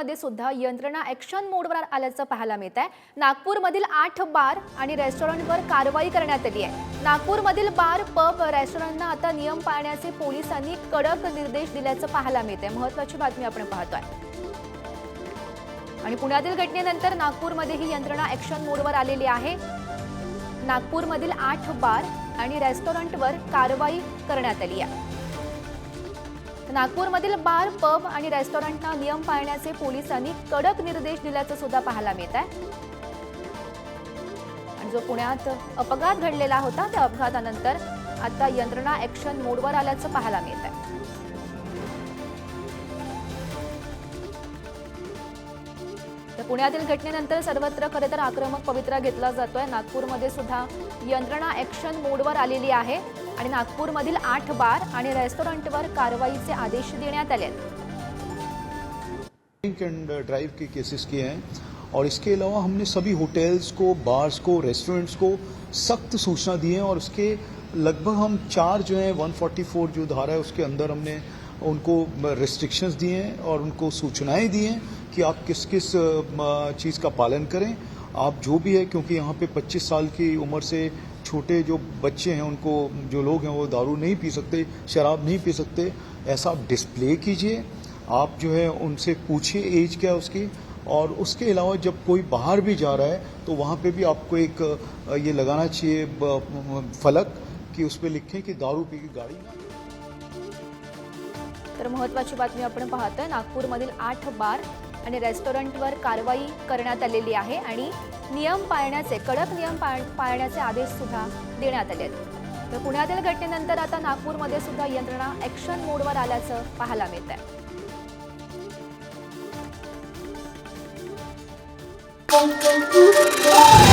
नागपूरमध्ये सुद्धा यंत्रणा ॲक्शन मोडवर आल्याचं पाहायला मिळत आहे नागपूरमधील आठ बार आणि रेस्टॉरंटवर कारवाई करण्यात आली आहे. नागपूरमधील बार पब रेस्टॉरंटना आता नियम पाळण्याचे पोलिसांनी कडक निर्देश दिल्याचं पाहायला मिळत आहे महत्वाची बातमी आपण पाहतोय. आणि पुण्यातील घटनेनंतर नागपूरमध्ये ही यंत्रणा ॲक्शन मोडवर आलेली आहे. नागपूरमधील आठ बार आणि रेस्टॉरंटवर कारवाई करण्यात आली आहे. नागपूरमधील बार पब आणि रेस्टॉरंटना नियम पाळण्याचे पोलिसांनी कडक निर्देश दिल्याचं सुद्धा पाहायला मिळत आहे. आणि जो पुण्यात अपघात घडलेला होता त्या अपघातानंतर आता यंत्रणा ॲक्शन मोडवर आल्याचं पाहायला मिळत आहे. तर पुण्यातील घटनेनंतर सर्वत्र खरे तर आक्रमक पवित्रा घेतला जातोय. नागपूरमध्ये सुद्धा यंत्रणा ॲक्शन मोडवर आलेली आहे. आणि नागपूरमधील आठ बार आणि रेस्टॉरंटवर कारवाईचे आदेश ड्रिंक एंड ड्राइव के केसेस किए हैं। और इसके अलावा हमने सभी होटल्स को बार्स को रेस्टोरेंट्स को सख्त सूचना दी है और उसके लगभग हम चार जो है 144 जो धारा है, उसके अंदर हमने उनको रिस्ट्रिक्शंस दिए हैं और उनको सूचनाएँ दी हैं कि आप किस किस चीज़ का पालन करें। आप जो भी है, क्योंकि यहाँ पे 25 साल की उम्र से छोटे जो बच्चे हैं, उनको जो लोग हैं, वो दारू नहीं पी सकते, शराब नहीं पी सकते। ऐसा आप डिस्प्ले कीजिए। आप जो है, उनसे पूछिए एज क्या है उसकी। और उसके अलावा जब कोई बाहर भी जा रहा है तो वहाँ पे भी आपको एक ये लगाना चाहिए फलक कि उस पर लिखें कि दारू पी की गाड़ी तर महत्वाची बातमी आपण पाहतोय, नागपूरमधील आठ बार आणि रेस्टॉरंटवर कारवाई करण्यात आलेली आहे आणि नियम पाळण्याचे कडक नियम पाळ- पाळण्याचे आदेश सुद्धा देण्यात आले आहेत तर पुण्यातील घटनेनंतर आता नागपूरमध्ये सुद्धा यंत्रणा ॲक्शन मोडवर आल्याचं पाहायला मिळत आहे Thank you.